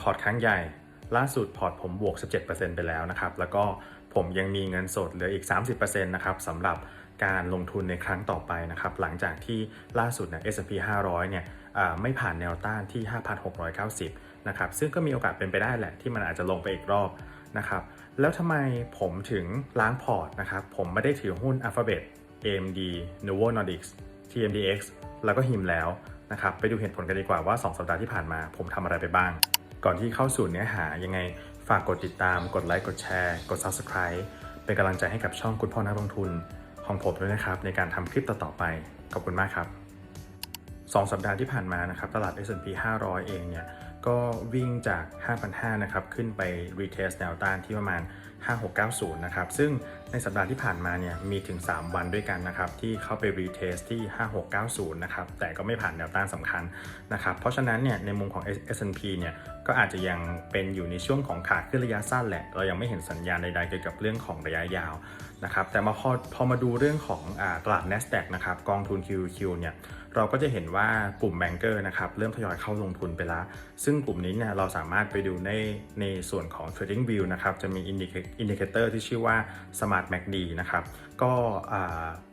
พอร์ตครั้งใหญ่ล่าสุดพอร์ตผมบวก 17%ไปแล้วนะครับ แล้วก็ผมยังมีเงินสดเหลืออีก 30%นะครับสำหรับการลงทุนในครั้งต่อไปนะครับ หลังจากที่ล่าสุดเนี่ย S&P 500 เนี่ยไม่ผ่านแนวต้านที่ 5,690 นะครับ ซึ่งก็มีโอกาสเป็นไปได้แหละที่มันอาจจะลงไปอีกรอบนะครับ แล้วทำไมผมถึงล้างพอร์ตนะครับ ผมไม่ได้ถือหุ้น Alphabet AMD Novo Nordisk TMDX แล้วก็หิมแล้วนะครับ ไปดูเหตุผลกันดีกว่าว่า 2 สัปดาห์ที่ผ่านมาผมทำอะไรไปบ้าง ก่อนที่เข้าสู่เนื้อหายังไงฝากกดติดตาม กดไลค์ กดแชร์ กด Subscribe เป็นกำลังใจให้กับช่องคุณพ่อนักลงทุน ของผมด้วยนะครับ ในการทำคลิปต่อๆไป ขอบคุณมากครับ 2 สัปดาห์ที่ผ่านมานะครับ ตลาด S&P 500 เองเนี่ย ก็วิ่งจาก 5,500 นะครับ ขึ้นไป retest แนวต้านที่ประมาณ 5690 นะครับ ซึ่งในสัปดาห์ที่ผ่านมาเนี่ยมีถึง 3 วันด้วยกันนะครับ ที่เข้าไป retest ที่ 5690 นะครับ แต่ก็ไม่ผ่านแนวต้านสำคัญนะครับ เพราะฉะนั้นเนี่ยในมุมของ S&P เนี่ยก็อาจจะยังเป็นอยู่ในช่วงของขาขึ้นระยะสั้นแหละ เรายังไม่เห็นสัญญาณใดๆเกี่ยวกับเรื่องของระยะยาวนะครับ แต่มาพอพอมาดูเรื่องของอตลาด NASDAQ นะครับกองทุน QQQ เนี่ย เราก็จะเห็นว่ากลุ่มแบงเกอร์นะครับเริ่มทยอยเข้าลงทุนไปแล้ว ซึ่งกลุ่มนี้เนี่ยเราสามารถไปดูในในส่วนของ Trading View นะครับจะมีอินดิเคเตอร์ที่ชื่อว่า Smart MACD นะครับก็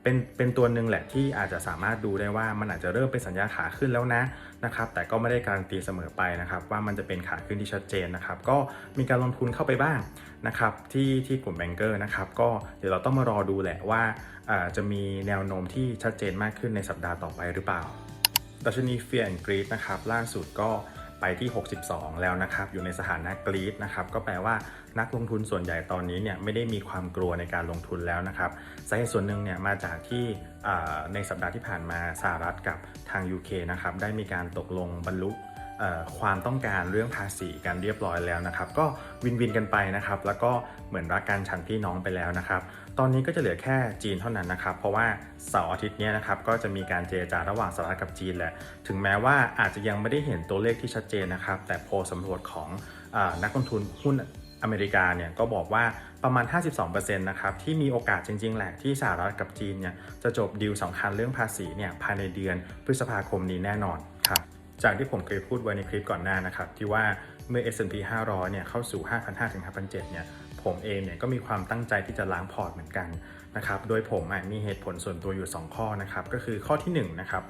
เป็นเป็นตัวหนึ่งแหละที่อาจจะสามารถดูได้ว่ามันอาจจะเริ่มเป็นสัญญาขาขึ้นแล้วนะนะครับแต่ก็ไม่ได้การันตีเสมอไปนะครับว่ามันจะเป็นขาขึ้นที่ชัดเจนนะครับก็มีการลงทุนเข้าไปบ้างนะครับที่ที่กลุ่มแบงเกอร์นะครับก็เดี๋ยวเราต้องมารอดูแหละว่า จะมีแนวโน้มที่ชัดเจนมากขึ้นในสัปดาห์ต่อไปหรือเปล่าดัชนี Fear and Greed นะครับล่าสุดก็ไปที่ 62 แล้วนะครับ อยู่ในสถานะกรีดนะครับ ก็แปลว่านักลงทุนส่วนใหญ่ตอนนี้เนี่ยไม่ได้มีความกลัวในการลงทุนแล้วนะครับสาเหตุส่วนหนึ่งเนี่ยมาจากที่ในสัปดาห์ที่ผ่านมาสหรัฐกับทาง UK นะครับได้มีการตกลงบรรลุ ความต้องการเรื่องภาษีกันเรียบร้อยแล้วนะครับ ก็วินวินกันไปนะครับ แล้วก็เหมือนรักกันฉันพี่น้องไปแล้วนะครับ ตอนนี้ก็จะเหลือแค่จีนเท่านั้นนะครับ เพราะว่าเสาร์อาทิตย์นี้นะครับก็จะมีการเจรจาระหว่างสหรัฐกับจีนแหละ ถึงแม้ว่าอาจจะยังไม่ได้เห็นตัวเลขที่ชัดเจนนะครับ แต่โพลสำรวจของอนักลงทุนหุ้นอเมริกาเนี่ยก็บอกว่าประมาณ 52%นะครับที่มีโอกาสจริง ๆ แหละที่สหรัฐกับจีนเนี่ยจะจบดีลสำคัญเรื่องภาษีเนี่ยภายในเดือนพฤษภาคมนี้แน่นอน จากที่ผมเคยพูดไว้ในคลิปก่อนหน้านะครับ ที่ว่าเมื่อ S&P 500 เนี่ยเข้าสู่ 5,500 ถึง 5,700 เนี่ย ผมเองเนี่ยก็มีความตั้งใจที่จะล้างพอร์ตเหมือนกันนะครับ โดยผมมีเหตุผลส่วนตัวอยู่ 2 ข้อนะครับ ก็คือข้อที่ 1 นะครับ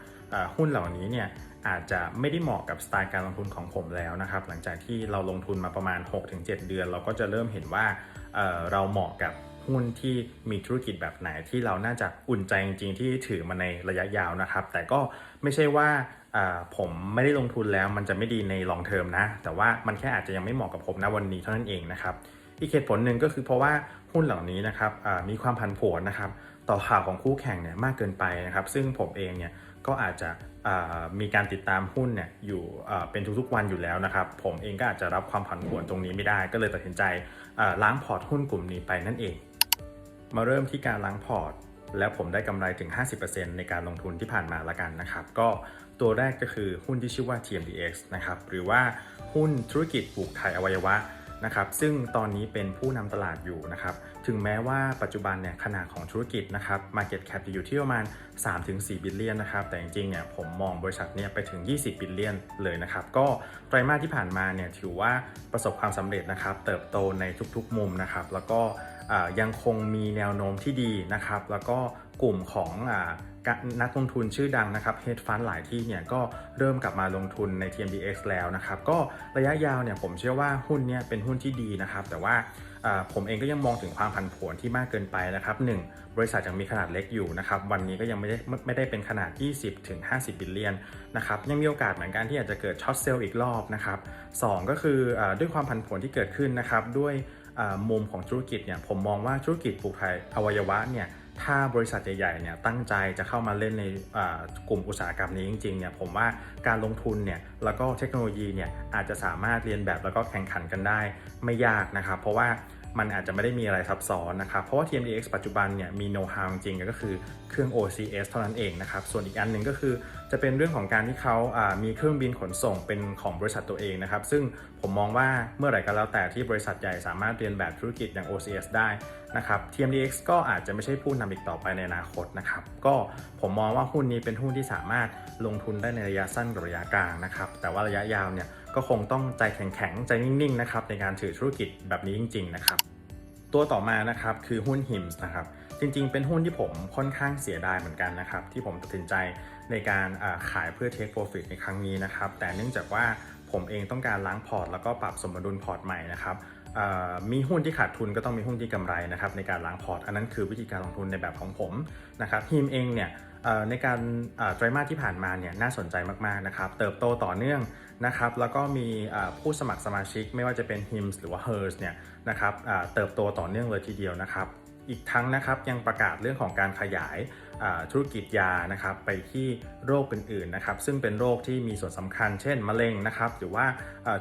หุ้นเหล่านี้เนี่ยอาจจะไม่ได้เหมาะกับสไตล์การลงทุนของผมแล้วนะครับ หลังจากที่เราลงทุนมาประมาณ 6-7 เดือน เราก็จะเริ่มเห็นว่าเเราเหมาะกับหุ้นที่มีธุรกิจแบบไหนที่เราน่าจะอุ่นใจจริงๆที่ถือมาในระยะยาวนะครับ แต่ก็ไม่ใช่ว่า ผมไม่ได้ลงทุนแล้วมันจะไม่ดีในลองเทอมนะ แต่ว่ามันแค่อาจจะยังไม่เหมาะกับผมณวันนี้เท่านั้นเองนะครับอีกเหตุผลหนึ่งก็คือเพราะว่าหุ้นเหล่านี้นะครับมีความผันผวนนะครับต่อข่าวของคู่แข่งเนี่ยมากเกินไปนะครับ ซึ่งผมเองเนี่ยก็อาจจะมีการติดตามหุ้นเนี่ยอยู่เป็นทุกๆวันอยู่แล้วนะครับ ผมเองก็อาจจะรับความผันผวนตรงนี้ไม่ได้ ก็เลยตัดสินใจล้างพอร์ตหุ้นกลุ่มนี้ไปนั่นเอง มาเริ่มที่การล้างพอร์ต แล้วผมได้กำไรถึง 50%ในการลงทุนที่ผ่านมาละกันนะครับ ก็ตัวแรกก็คือหุ้นที่ชื่อว่า TMDX นะครับ หรือว่าหุ้นธุรกิจปลูกถ่ายอวัยวะนะครับ ซึ่งตอนนี้เป็นผู้นำตลาดอยู่นะครับ ถึงแม้ว่าปัจจุบันเนี่ยขนาดของธุรกิจนะครับ Market Cap จะอยู่ที่ประมาณ 3-4 บิลเลียนนะครับ แต่จริงๆเนี่ยผมมองบริษัทเนี่ยไปถึง 20 บิลเลียนเลยนะครับ ก็ไตรมาสที่ผ่านมาเนี่ยถือว่าประสบความสำเร็จนะครับ เติบโตในทุกๆมุมนะครับ แล้วก็ ยังคงมีแนวโน้มที่ดีนะครับ แล้วก็กลุ่มของอนักลงทุนชื่อดังนะครับ hedge fund หลายที่เนี่ยก็เริ่มกลับมาลงทุนใน TMDX แล้วนะครับ ก็ระยะยาวเนี่ยผมเชื่อว่าหุ้นเนี่ยเป็นหุ้นที่ดีนะครับ แต่ว่าผมเองก็ยังมองถึงความผันผวนที่มากเกินไปนะครับ 1. บริษัทยังมีขนาดเล็กอยู่นะครับ วันนี้ก็ยังไม่ได้ไม่ได้เป็นขนาด 20ถึง50 บิลเลียนนะครับ ยังมีโอกาสเหมือนกันที่อาจจะเกิดช็อตเซลล์อีกรอบนะครับสองก็คืออด้วยความผันผวนที่เกิดขึ้นนะครับด้วย มุมของธุรกิจเนี่ยผมมองว่าธุรกิจปลูกถ่ายอวัยวะเนี่ยถ้าบริษัทใหญ่ๆเนี่ยตั้งใจจะเข้ามาเล่นในกลุ่มอุตสาหกรรมนี้จริงๆเนี่ยผมว่าการลงทุนเนี่ยแล้วก็เทคโนโลยีเนี่ยอาจจะสามารถเรียนแบบแล้วก็แข่งขันกันได้ไม่ยากนะครับ เพราะว่ามันอาจจะไม่ได้มีอะไรซับซ้อนนะครับ เพราะว่า TMDX ปัจจุบันเนี่ยมีโน้ตฮาวจริงๆก็คือเครื่อง OCS เท่านั้นเองนะครับ ส่วนอีกอันหนึ่งก็คือ จะเป็นเรื่องของการที่เขาามีเครื่องบินขนส่งเป็นของบริษัทตัวเองนะครับ ซึ่งผมมองว่าเมื่อไหร่ก็แล้วแต่ที่บริษัทใหญ่สามารถเรียนแบบธุรกิจอย่าง OCS ได้นะครับ TMDX ก็อาจจะไม่ใช่ผู้นำอีกต่อไปในอนาคตนะครับ ก็ผมมองว่าหุ้นนี้เป็นหุ้นที่สามารถลงทุนได้ในระยะสั้นกับระยะกลางนะครับ แต่ว่าระยะยาวเนี่ยก็คงต้องใจแข็งๆ ใจนิ่งๆนะครับในการถือธุรกิจแบบนี้จริง ๆ นะครับตัวต่อมานะครับคือหุ้น HIMS นะครับจริงๆ เป็นหุ้นที่ผมค่อนข้างเสียดายเหมือนกันนะครับที่ผมตัดสินใจ ในการขายเพื่อ take profit ในครั้งนี้นะครับ แต่เนื่องจากว่าผมเองต้องการล้างพอร์ตแล้วก็ปรับสมดุลพอร์ตใหม่นะครับมีหุ้นที่ขาดทุนก็ต้องมีหุ้นที่กำไรนะครับในการล้างพอร์ต อันนั้นคือวิธีการลงทุนในแบบของผมนะครับฮิมเองเนี่ยในการไตรมาสที่ผ่านมาเนี่ยน่าสนใจมากๆนะครับเติบโตต่อเนื่องนะครับแล้วก็มีผู้สมัครสมาชิกไม่ว่าจะเป็น HIMS หรือว่า HERS เนี่ยนะครับเติบโตต่อเนื่องเลยทีเดียวนะครับอีกทั้งนะครับยังประกาศเรื่องของการขยาย ธุรกิจยานะครับไปที่โรคอื่นๆนะครับซึ่งเป็นโรคที่มีส่วนสำคัญ เช่น มะเร็งนะครับหรือว่า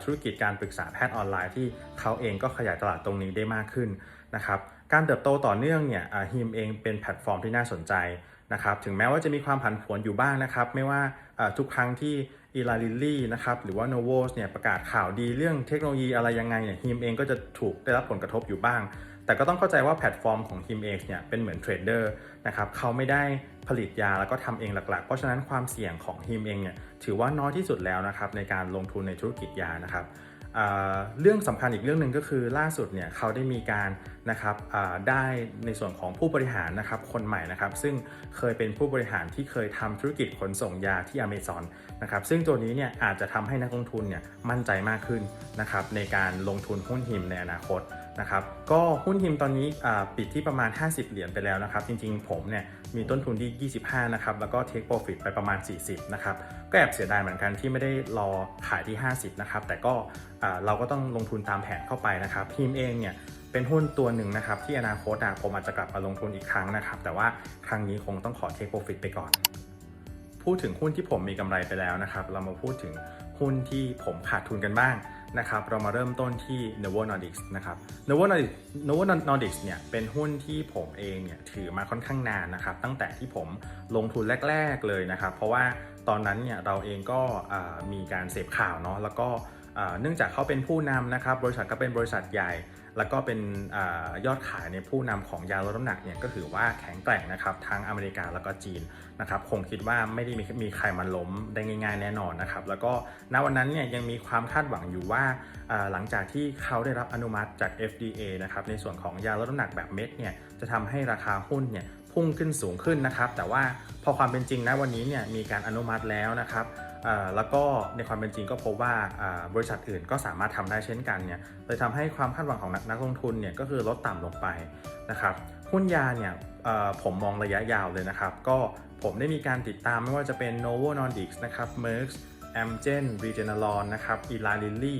ธุรกิจการปรึกษาแพทย์ออนไลน์ที่เขาเองก็ขยายตลาดตรงนี้ได้มากขึ้นนะครับการเติบโตต่อเนื่องเนี่ยฮิมเองเป็นแพลตฟอร์มที่น่าสนใจนะครับถึงแม้ว่าจะมีความผันผวนอยู่บ้างนะครับ ไม่ว่าทุกครั้งที่อีลาลิลลี่นะครับหรือว่าโนโวสเนี่ยประกาศข่าวดีเรื่องเทคโนโลยีอะไรยังไงเนี่ยฮิมเองก็จะถูกได้รับผลกระทบอยู่บ้าง แต่ก็ต้องเข้าใจว่าแพลตฟอร์มของ h i m x เนี่ยเป็นเหมือนเทรดเดอร์นะครับเขาไม่ได้ผลิตยาแล้วก็ทำเองหลักๆ เพราะฉะนั้นความเสี่ยงของ h i m เองเนี่ยถือว่าน้อยที่สุดแล้วนะครับในการลงทุนในธุรกิจยานะครับเรื่องสำคัญอีกเรื่องหนึ่งก็คือล่าสุดเนี่ยเขาได้มีการนะครับได้ในส่วนของผู้บริหารนะครับคนใหม่นะครับซึ่งเคยเป็นผู้บริหารที่เคยทำธุรกิจขนส่งยาที่อเมซอนนะครับซึ่งตัวนี้เนี่ยอาจจะทำให้นักลงทุนเนี่ยมั่นใจมากขึ้นนะครับในการลงทุนหุ้นหิมในอนาคต นะครับก็หุ้นฮิมตอนนี้ปิดที่ประมาณ 50 เหรียญไปแล้วนะครับ จริงๆ ผมเนี่ยมีต้นทุนที่ 25 นะครับ แล้วก็ take profit ไปประมาณ 40 นะครับ ก็แอบเสียดายเหมือนกันที่ไม่ได้รอขายที่ 50 นะครับ แต่ก็เราก็ต้องลงทุนตามแผนเข้าไปนะครับฮิมเองเนี่ยเป็นหุ้นตัวหนึ่งนะครับ ที่อนาคตผมอาจจะกลับมาลงทุนอีกครั้งนะครับ แต่ว่าครั้งนี้คงต้องขอ take profit ไปก่อน พูดถึงหุ้นที่ผมมีกำไรไปแล้วนะครับ เรามาพูดถึงหุ้นที่ผมขาดทุนกันบ้าง นะครับเรามาเริ่มต้นที่ Novo Nordisk นะครับ Novo Nordisk Novo Nordisk เนี่ยเป็นหุ้นที่ผมเองเนี่ยถือมาค่อนข้างนานนะครับ ตั้งแต่ที่ผมลงทุนแรก ๆเลยนะครับ เพราะว่าตอนนั้นเนี่ยเราเองก็มีการเสพข่าวเนาะแล้วก็เนื่องจากเขาเป็นผู้นำนะครับบริษัทก็เป็นบริษัทใหญ่ แล้วก็เป็นอยอดขายในผู้นำของยาลดน้ำหนักเนี่ยก็ถือว่าแข็งแกร่งนะครับทั้งอเมริกาแล้วก็จีนนะครับคงคิดว่าไม่ได้มีมีใครมาล้มได้ง่าย ๆ แน่นอนนะครับแล้วก็ณวันนั้นเนี่ยยังมีความคาดหวังอยู่ว่าหลังจากที่เขาได้รับอนุมัติจาก FDA นะครับในส่วนของยาลดน้ำหนักแบบเม็ดเนี่ยจะทำให้ราคาหุ้นเนี่ยพุ่งขึ้นสูงขึ้นนะครับแต่ว่าพอความเป็นจริงนะวันนี้เนี่ยมีการอนุมัติแล้วนะครับ แล้วก็ในความเป็นจริงก็พบว่าบริษัทอื่นก็สามารถทำได้เช่นกันเนี่ยเลยทำให้ความคาดหวังของนักนักลงทุนเนี่ยก็คือลดต่ำลงไปนะครับหุ้นยาเนี่ยผมมองระยะยาวเลยนะครับ ก็ผมได้มีการติดตามไม่ว่าจะเป็น Novo Nordisk นะครับ Merck Amgen Regeneron นะครับ Eli Lilly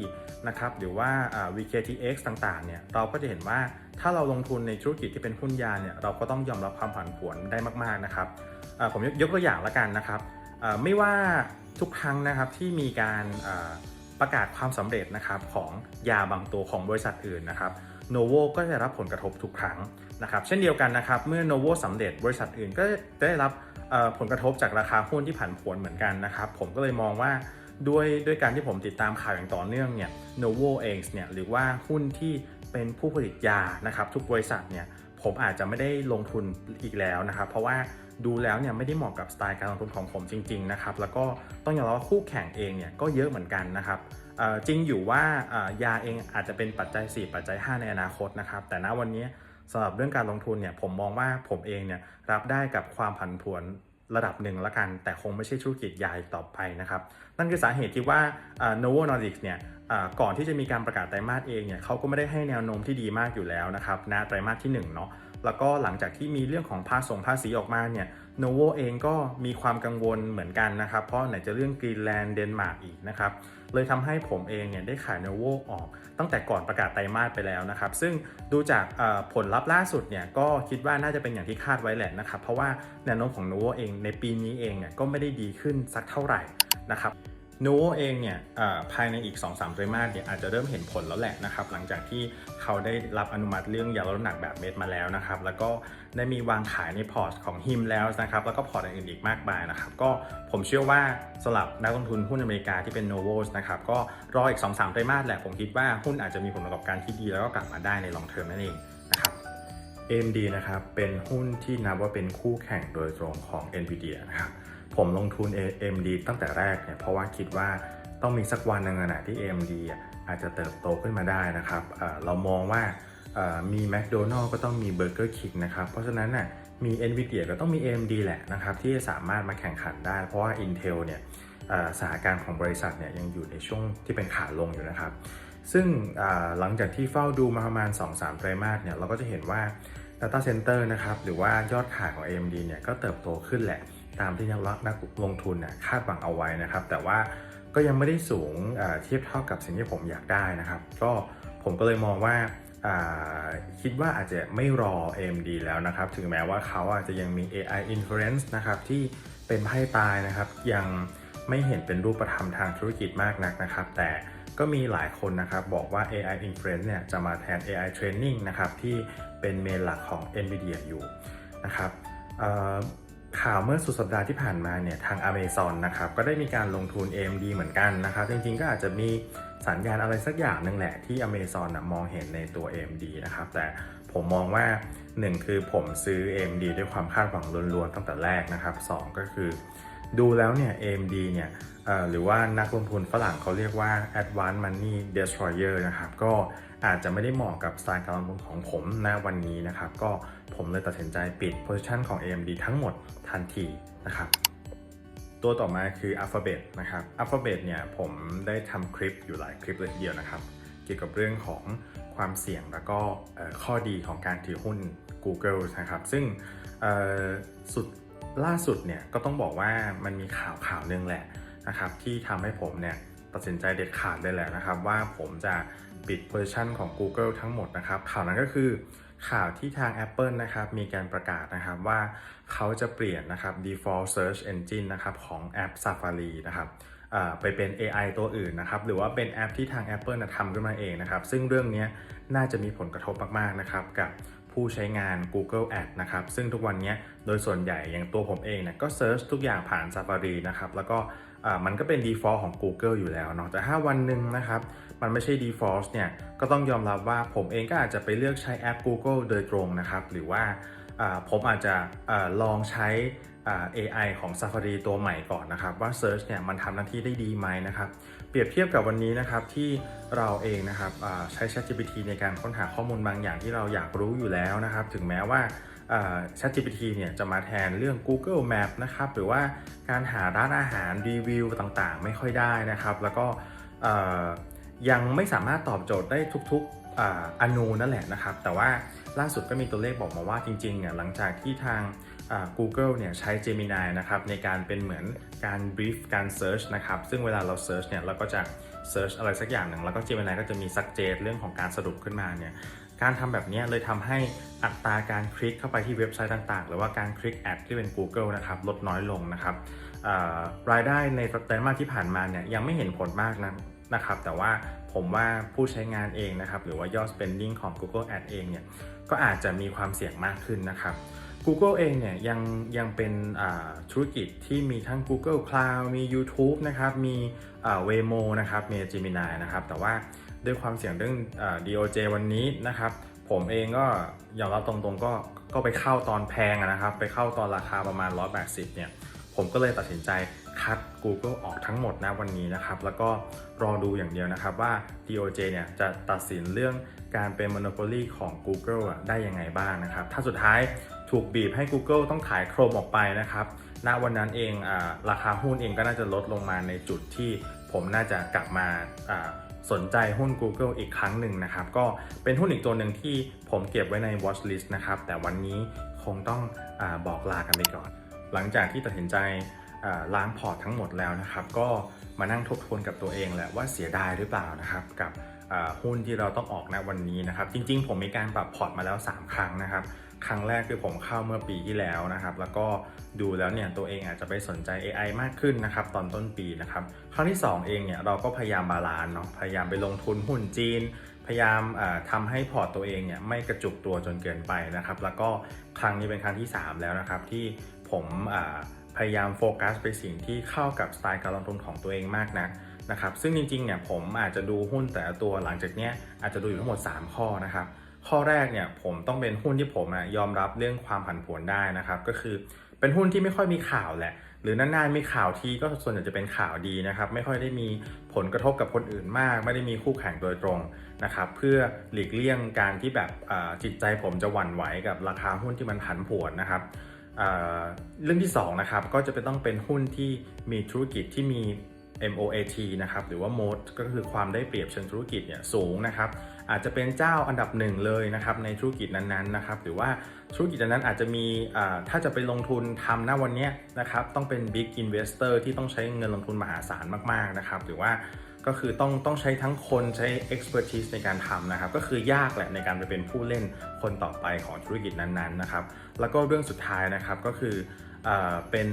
นะครับ หรือว่าอ่า VKTX ต่างๆ เนี่ย เราก็จะเห็นว่าถ้าเราลงทุนในธุรกิจที่เป็นหุ้นยาเนี่ย เราก็ต้องยอมรับความผันผวนได้มาก ๆ นะครับ ผมยกตัวอย่างละกันนะครับ ไม่ว่า ทุกครั้งนะครับที่มีการประกาศความสำเร็จนะครับของยาบางตัวของบริษัทอื่นนะครับโนโวก็จะรับผลกระทบทุกครั้งนะครับเช่นเดียวกันนะครับเมื่อโนโวสำเร็จบริษัทอื่นก็ได้รับผลกระทบจากราคาหุ้นที่ผันผวนเหมือนกันนะครับ ผมก็เลยมองว่าด้วยด้วยการที่ผมติดตามข่าวอย่างต่อเนื่องเนี่ยโนโวเองเนี่ยหรือว่าหุ้นที่เป็นผู้ผลิตยานะครับทุกบริษัทเนี่ยผมอาจจะไม่ได้ลงทุนอีกแล้วนะครับ เพราะว่า ดูแล้วเนี่ยไม่ได้เหมาะกับสไตล์การลงทุนของผมจริงๆนะครับแล้วก็ต้องยอมรับว่าคู่แข่งเองเนี่ยก็เยอะเหมือนกันนะครับจริงอยู่ว่ายาเองอาจจะเป็นปัจจัย 4 ปัจจัย 5 ในอนาคตนะครับแต่ณวันนี้สำหรับเรื่องการลงทุนเนี่ยผมมองว่าผมเองเนี่ยรับได้กับความผันผวนระดับหนึ่งละกัน แต่คงไม่ใช่ธุรกิจยาอีกต่อไปนะครับ นั่นคือสาเหตุที่ว่าเอ่อ Novo Nordisk เนี่ยก่อนที่จะมีการประกาศไตรมาสเองเนี่ยเขาก็ไม่ได้ให้แนวโน้มที่ดีมากอยู่แล้วนะครับณไตรมาสที่1เนาะ แล้วก็หลังจากที่มีเรื่องของภาษีภาษีออกมาเนี่ยโนโวเองก็มีความกังวลเหมือนกันนะครับ เพราะไหนจะเรื่องกรีนแลนด์เดนมาร์กอีกนะครับ เลยทำให้ผมเองเนี่ยได้ขายโนโวออก ตั้งแต่ก่อนประกาศไตรมาสไปแล้วนะครับ ซึ่งดูจากผลลัพธ์ล่าสุดเนี่ยก็คิดว่าน่าจะเป็นอย่างที่คาดไว้แหละนะครับ เพราะว่าแนวโน้มของโนโวเองในปีนี้เองเนี่ยก็ไม่ได้ดีขึ้นสักเท่าไหร่นะครับ นโวเองเนี่ยภายในอีก 2-3ไตรมาสเนี่ยอาจจะเริ่มเห็นผลแล้วแหละนะครับ หลังจากที่เขาได้รับอนุมัติเรื่องยาลดน้ำหนักแบบเม็ดมาแล้วนะครับ แล้วก็ได้มีวางขายในพอร์ตของฮิมแล้วนะครับ แล้วก็พอร์ตอื่นๆอีกมากมายนะครับ ก็ผมเชื่อว่าสำหรับนักลงทุนหุ้นอเมริกาที่เป็นโนโวสนะครับ ก็รออีก 2-3ไตรมาสแหละ ผมคิดว่าหุ้นอาจจะมีผลประกอบการที่ดี แล้วก็กลับมาได้ในลองเทอมนั่นเองนะครับ AMD นะครับเป็นหุ้นที่นับว่าเป็นคู่แข่งโดยตรงของ NVIDIA นะครับ ผมลงทุน AMD ตั้งแต่แรกเนี่ยเพราะว่าคิดว่าต้องมีสักวันหนึ่งอะนะที่ AMD อะอาจจะเติบโตขึ้นมาได้นะครับเรามองว่ามี McDonald ก็ต้องมี Burger King นะครับ เพราะฉะนั้นน่ะมี NVIDIA ก็ต้องมี AMD แหละนะครับที่จะสามารถมาแข่งขันได้ เพราะว่า Intel เนี่ยสถานการณ์ของบริษัทเนี่ยยังอยู่ในช่วงที่เป็นขาลงอยู่นะครับ ซึ่งหลังจากที่เฝ้าดูมาประมาณ 2-3 ไตรมาสเนี่ยเราก็จะเห็นว่า Data Center นะครับหรือว่ายอดขายของ AMD เนี่ยก็เติบโตขึ้นแหละ ตามที่นักนักลงทุนน่ะคาดหวังเอาไว้นะครับ แต่ว่าก็ยังไม่ได้สูงเทียบเท่ากับสิ่งที่ผมอยากได้นะครับ ก็ผมก็เลยมองว่าคิดว่าอาจจะไม่รอ AMD แล้วนะครับ ถึงแม้ว่าเขาอาจจะยังมี AI inference นะครับที่เป็นไพ่ตายนะครับ ยังไม่เห็นเป็นรูปธรรมทางธุรกิจมากนักนะครับ แต่ก็มีหลายคนนะครับบอกว่า AI inference เนี่ยจะมาแทน AI training นะครับที่เป็นเมนหลักของ NVIDIA อยู่นะครับ ข่าวเมื่อสุดสัปดาห์ที่ผ่านมาเนี่ยทาง Amazon นะครับก็ได้มีการลงทุน AMD เหมือนกันนะครับ จริงๆก็อาจจะมีสัญญาณอะไรสักอย่างหนึ่งแหละที่ Amazon นะมองเห็นในตัว AMD นะครับ แต่ผมมองว่า 1 คือผมซื้อ AMD ด้วยความคาดหวังล้วนๆตั้งแต่แรกนะครับ 2 ก็คือ ดูแล้วเนี่ย AMD เนี่ยหรือว่านักลงทุนฝรั่งเขาเรียกว่า Advanced Money Destroyer นะครับก็ อาจจะไม่ได้เหมาะกับสไตล์การลงทุนของผมณวันนี้นะครับ ก็ผมเลยตัดสินใจปิด position ของ AMD ทั้งหมดทันทีนะครับตัวต่อมาคือ Alphabet นะครับ Alphabet เนี่ยผมได้ทำคลิปอยู่หลายคลิปเลยทีเดียวนะครับ เกี่ยวกับเรื่องของความเสี่ยงแล้วก็ข้อดีของการถือหุ้น Google นะครับ ซึ่งสุดล่าสุดเนี่ยก็ต้องบอกว่ามันมีข่าวข่าวหนึ่งแหละนะครับที่ทำให้ผมเนี่ยตัดสินใจเด็ดขาดเลยแหละนะครับ ว่าผมจะ ปิด position ของ Google ทั้งหมดนะครับ ข่าวนั้นก็คือข่าวที่ทาง Apple นะครับมีการประกาศนะครับว่าเขาจะเปลี่ยนนะครับ default search engine นะครับของแอป Safari นะครับไปเป็น AI ตัวอื่นนะครับหรือว่าเป็นแอปที่ทาง Apple นะทำขึ้นมาเองนะครับซึ่งเรื่องนี้น่าจะมีผลกระทบมากๆนะครับกับผู้ใช้งาน Google Ad นะครับซึ่งทุกวันนี้โดยส่วนใหญ่อย่างตัวผมเองเนี่ยก็เซิร์ชทุกอย่างผ่าน Safari นะครับแล้วก็มันก็เป็น default ของ Google อยู่แล้วเนาะแต่ถ้าวันหนึ่งนะครับ มันไม่ใช่ default เนี่ยก็ต้องยอมรับว่าผมเองก็อาจจะไปเลือกใช้แอป Google โดยตรงนะครับหรือว่าผมอาจจะลองใช้ AI ของ Safari ตัวใหม่ก่อนนะครับ ว่า Search เนี่ยมันทำหน้าที่ได้ดีไหมนะครับ เปรียบเทียบกับวันนี้นะครับที่เราเองนะครับใช้ ChatGPT ในการค้นหาข้อมูลบางอย่างที่เราอยากรู้อยู่แล้วนะครับ ถึงแม้ว่า ChatGPT เนี่ยจะมาแทนเรื่อง Google Map นะครับ หรือว่าการหาร้านอาหารรีวิวต่างๆ ไม่ค่อยได้นะครับ แล้วก็ ยังไม่สามารถตอบโจทย์ได้ทุกๆออนูนั่นแหละนะครับ แต่ว่าล่าสุดก็มีตัวเลขบอกมาว่าจริงๆเนี่ยหลังจากที่ทาง Google เนี่ยใช้ Gemini นะครับในการเป็นเหมือนการ brief การ search นะครับ ซึ่งเวลาเรา search เนี่ยเราก็จะ search อะไรสักอย่างหนึ่ง แล้วก็ Gemini ก็จะมี suggest เรื่องของการสรุปขึ้นมาเนี่ยการทำแบบนี้เลยทำให้อัตราการคลิกเข้าไปที่เว็บไซต์ต่างๆ หรือว่าการคลิกแอดที่เป็น Google นะครับลดน้อยลงนะครับรายได้ในไตรมาสที่ผ่านมาเนี่ยยังไม่เห็นผลมากนะ นะครับ แต่ว่าผมว่าผู้ใช้งานเองนะครับ หรือว่ายอด spending ของ Google Ad เองเนี่ย ก็อาจจะมีความเสี่ยงมากขึ้นนะครับ Google เองเนี่ยยังยังเป็นธุรกิจที่มีทั้ง Google Cloud มี YouTube นะครับ มีอ่า Waymo นะครับมี Gemini นะครับ แต่ว่าด้วยความเสี่ยงเรื่อง DOJ วันนี้นะครับ ผมเองก็ยอมรับตรงๆก็ก็ไปเข้าตอนแพงนะครับ ไปเข้าตอนราคาประมาณ 180เนี่ย ผมก็เลยตัดสินใจ คัด Google ออกทั้งหมดนะวันนี้นะครับ แล้วก็รอดูอย่างเดียวนะครับว่า DOJ เนี่ยจะตัดสินเรื่องการเป็น monopoly ของ Google อะได้ยังไงบ้างนะครับ ถ้าสุดท้ายถูกบีบให้ Google ต้องขายโครมออกไปนะครับ ณ วันนั้นเองอราคาหุ้นเองก็น่าจะลดลงมาในจุดที่ผมน่าจะกลับมาสนใจหุ้น Google อีกครั้งหนึ่งนะครับ ก็เป็นหุ้นอีกตัวหนึ่งที่ผมเก็บไว้ใน watch list นะครับ แต่วันนี้คงต้องอบอกลากันไปก่อน หลังจากที่ตัดสินใจ ล้างพอร์ตทั้งหมดแล้วนะครับ ก็มานั่งทบทวนกับตัวเองแหละว่าเสียดายหรือเปล่านะครับกับหุ้นที่เราต้องออกณวันนี้นะครับ จริง ๆ ผมมีการปรับพอร์ตมาแล้ว 3 ครั้งนะครับ ครั้งแรกคือผมเข้าเมื่อปีที่แล้วนะครับ แล้วก็ดูแล้วเนี่ยตัวเองอาจจะไปสนใจ AI มากขึ้นนะครับ ตอนต้นปีนะครับ ครั้งที่ 2 เองเนี่ยเราก็พยายามบาลานซ์เนาะพยายามไปลงทุนหุ้นจีน พยายามอ่าทำให้พอร์ตตัวเองเนี่ยไม่กระจุกตัวจนเกินไปนะครับ แล้วก็ครั้งนี้เป็นครั้งที่ 3 แล้วนะครับที่ผมอ่า พยายามโฟกัสไปสิ่งที่เข้ากับสไตล์การลงทุนของตัวเองมากนักนะครับซึ่งจริงๆเนี่ยผมอาจจะดูหุ้นแต่ละตัวหลังจากเนี้ยอาจจะดูอยู่ทั้งหมด 3 ข้อนะครับข้อแรกเนี่ยผมต้องเป็นหุ้นที่ผมอยอมรับเรื่องความผันผวนได้นะครับก็คือเป็นหุ้นที่ไม่ค่อยมีข่าวแหละ หรือนานๆมีข่าวทีก็ส่วนใหญ่จะเป็นข่าวดีนะครับไม่ค่อยได้มีผลกระทบกับคนอื่นมาก ไม่ได้มีคู่แข่งโดยตรงนะครับเพื่อหลีกเลี่ยงการที่แบบจิตใจผมจะหวั่นไหวกับราคาหุ้นที่มันผันผวนนะครับ เรื่องที่สองนะครับก็จะเป็นต้องเป็นหุ้นที่มีธุรกิจที่มี MOAT นะครับหรือว่า MOAT ก็คือความได้เปรียบเชิงธุรกิจเนี่ยสูงนะครับอาจจะเป็นเจ้าอันดับหนึ่งเลยนะครับในธุรกิจนั้นๆนะครับหรือว่าธุรกิจนั้นอาจจะมีถ้าจะไปลงทุนทำหน้าวันนี้นะครับต้องเป็น Big Investor ที่ต้องใช้เงินลงทุนมหาศาลมากๆนะครับหรือว่า ก็คือต้องต้องใช้ทั้งคนใช้ expertise ในการทำนะครับ ก็คือยากแหละในการไปเป็นผู้เล่นคนต่อไปของธุรกิจนั้นๆนะครับ แล้วก็เรื่องสุดท้ายนะครับก็คืออ่าเป็น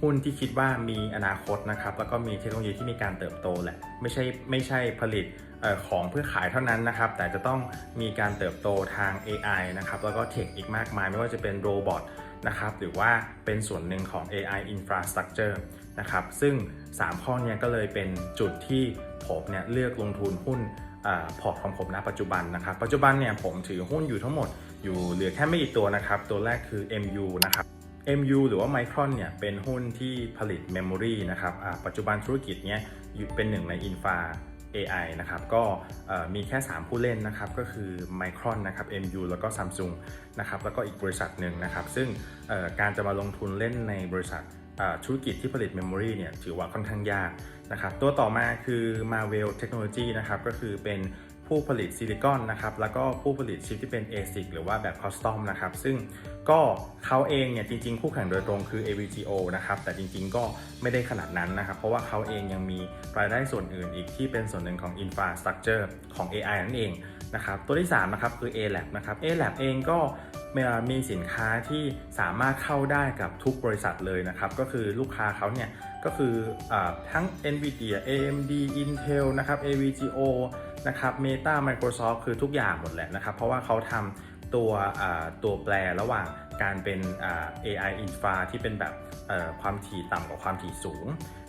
หุ้นที่คิดว่ามีอนาคตนะครับ แล้วก็มีเทคโนโลยีที่มีการเติบโตแหละไม่ใช่ไม่ใช่ผลิตออของเพื่อขายเท่านั้นนะครับ แต่จะต้องมีการเติบโตทาง AI นะครับ แล้วก็เทคอีกมากมาย ไม่ว่าจะเป็นโรบอทนะครับ หรือว่าเป็นส่วนหนึ่งของ AI infrastructure นะครับ ซึ่ง 3 ข้อเนี้ก็เลยเป็นจุดที่ผมเนี่ยเลือกลงทุนหุ้นอพอร์ตของผมณปัจจุบันนะครับ ปัจจุบันเนี่ยผมถือหุ้นอยู่ทั้งหมดอยู่เหลือแค่ไม่กี่ตัวนะครับ ตัวแรกคือ MU นะครับ MU หรือว่า Micron เนี่ยเป็นหุ้นที่ผลิตเมมโมรีนะครับปัจจุบันธุรกิจเนี้ยเป็นหนึ่งใน Infa AI นะครับก็มีแค่ 3 ผู้เล่นนะครับก็คือ Micron นะครับ MU แล้วก็ Samsung นะครับแล้วก็อีกบริษัทหนึ่งนะครับ ซึ่งการจะมาลงทุนเล่นในบริษัท ธุรกิจที่ผลิตเมมโมรีเนี่ยถือว่าค่อนข้างยากนะครับตัวต่อมาคือ Marvell Technology นะครับก็คือเป็นผู้ผลิตซิลิคอนนะครับแล้วก็ผู้ผลิตชิปที่เป็น ASIC หรือว่าแบบคอสตอมนะครับซึ่ง ก็เขาเองเนี่ยจริงๆ คู่แข่งโดยตรงคือ AVGO นะครับแต่จริงๆ ก็ไม่ได้ขนาดนั้นนะครับ เพราะว่าเขาเองยังมีรายได้ส่วนอื่นอีกที่เป็นส่วนหนึ่งของ Infrastructure ของ AI นั่นเองนะครับตัวที่3นะครับคือ A-Lab นะครับ A-Lab เองก็มีสินค้าที่สามารถเข้าได้กับทุกบริษัทเลยนะครับ ก็คือลูกค้าเขาเนี่ยก็คืออทั้ง NVIDIA AMD Intel นะครับ AVGO นะครับ Meta Microsoft คือทุกอย่างหมดแหละนะครับ เพราะว่าเขาทำ ตัวตัวแปรระหว่างการเป็น AI Infra ที่เป็นแบบความถี่ต่ำกว่าความถี่สูง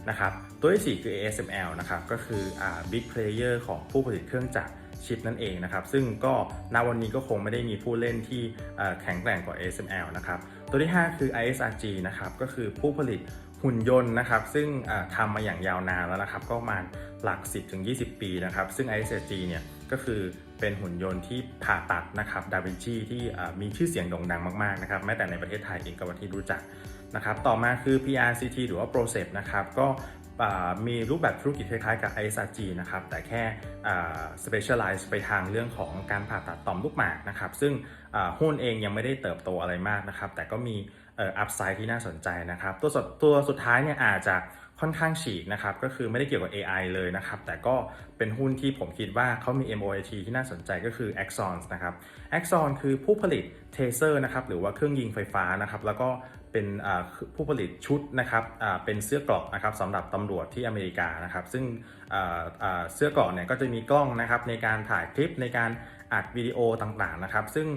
นะครับตัวที่ 4 คือ ASML นะครับก็คือ Big Player ของผู้ผลิตเครื่องจักรชิปนั่นเองนะครับ ซึ่งก็ณวันนี้ก็คงไม่ได้มีผู้เล่นที่แข็งแกร่งกว่า ASML นะครับ ตัวที่ 5 คือ ISRG นะครับ ก็คือผู้ผลิตหุ่นยนต์นะครับ ซึ่งทำมาอย่างยาวนานแล้วนะครับ ก็มาหลัก 10-20 ปีนะครับ ซึ่ง ISRG เนี่ยก็คือ เป็นหุ่นยนต์ที่ผ่าตัดนะครับดาวินชีที่มีชื่อเสียงโด่งดังมากๆนะครับแม้แต่ในประเทศไทยเองก็เป็นที่รู้จักนะครับต่อมาคือ PRCT หรือว่า Procep นะครับก็มีรูปแบบธุรกิจคล้ายๆกับ ISRG นะครับแต่แค่ specialize ไปทางเรื่องของการผ่าตัดต่อมลูกหมากนะครับซึ่ง หุ้นเองยังไม่ได้เติบโตอะไรมากนะครับ แต่ก็มีอ่อ upside ที่น่าสนใจนะครับ ตัวสุดตัวสุดท้ายเนี่ยอาจจะค่อนข้างฉีกนะครับ ก็คือไม่ได้เกี่ยวกับ AI เลยนะครับ แต่ก็เป็นหุ้นที่ผมคิดว่าเขามี MOIT ที่น่าสนใจก็คือ Axon นะครับ Axon คือผู้ผลิตเทเซอร์นะครับ หรือว่าเครื่องยิงไฟฟ้านะครับ แล้วก็เป็นผู้ผลิตชุดนะครับเป็นเสื้อกราะนะครับสำหรับตำรวจที่อเมริกานะครับ ซึ่งเสื้อกราะเนี่ยก็จะมีกล้องนะครับในการถ่ายคลิปในการ อัดวิดีโอต่างๆนะครับ ซึ่ง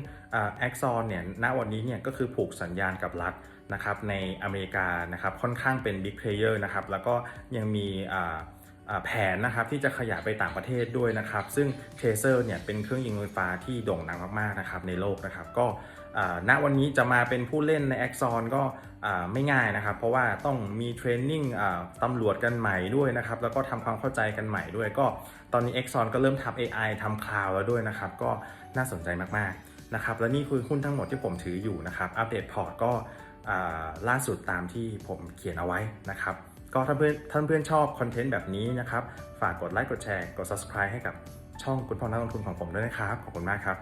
แอคซอนเนี่ยณวันนี้เนี่ยก็คือผูกสัญญาณกับรัฐนะครับในอเมริกานะครับค่อนข้างเป็นบิ๊กเพลเยอร์นะครับแล้วก็ยังมีอ่า แผนนะครับที่จะขยายไปต่างประเทศด้วยนะครับ ซึ่งเทเซอร์เนี่ยเป็นเครื่องยิงไฟฟ้าที่โด่งดังมากๆนะครับในโลกนะครับ ก็ณวันนี้จะมาเป็นผู้เล่นใน a อ o n ก็ไม่ง่ายนะครับ เพราะว่าต้องมีเทรนนิ่งตำรวจกันใหม่ด้วยนะครับ แล้วก็ทำความเข้าใจกันใหม่ด้วย ก็ตอนนี้ a อ o n ก็เริ่มทำ AI ทำคลาวแล้วด้วยนะครับ ก็น่าสนใจมากๆนะครับ และนี่คือหุ้นทั้งหมดที่ผมถืออยู่นะครับ อัปเดตพอร์ตก็ล่าสุดตามที่ผมเขียนเอาไว้นะครับ ก็ถ้าเพื่อนท่านเพื่อนชอบคอนเทนต์แบบนี้นะครับ ฝากกดไลค์กดแชร์กด subscribe ให้กับช่องคุณพ่อนักลงทุนของผมด้วยนะครับ ขอบคุณมากครับ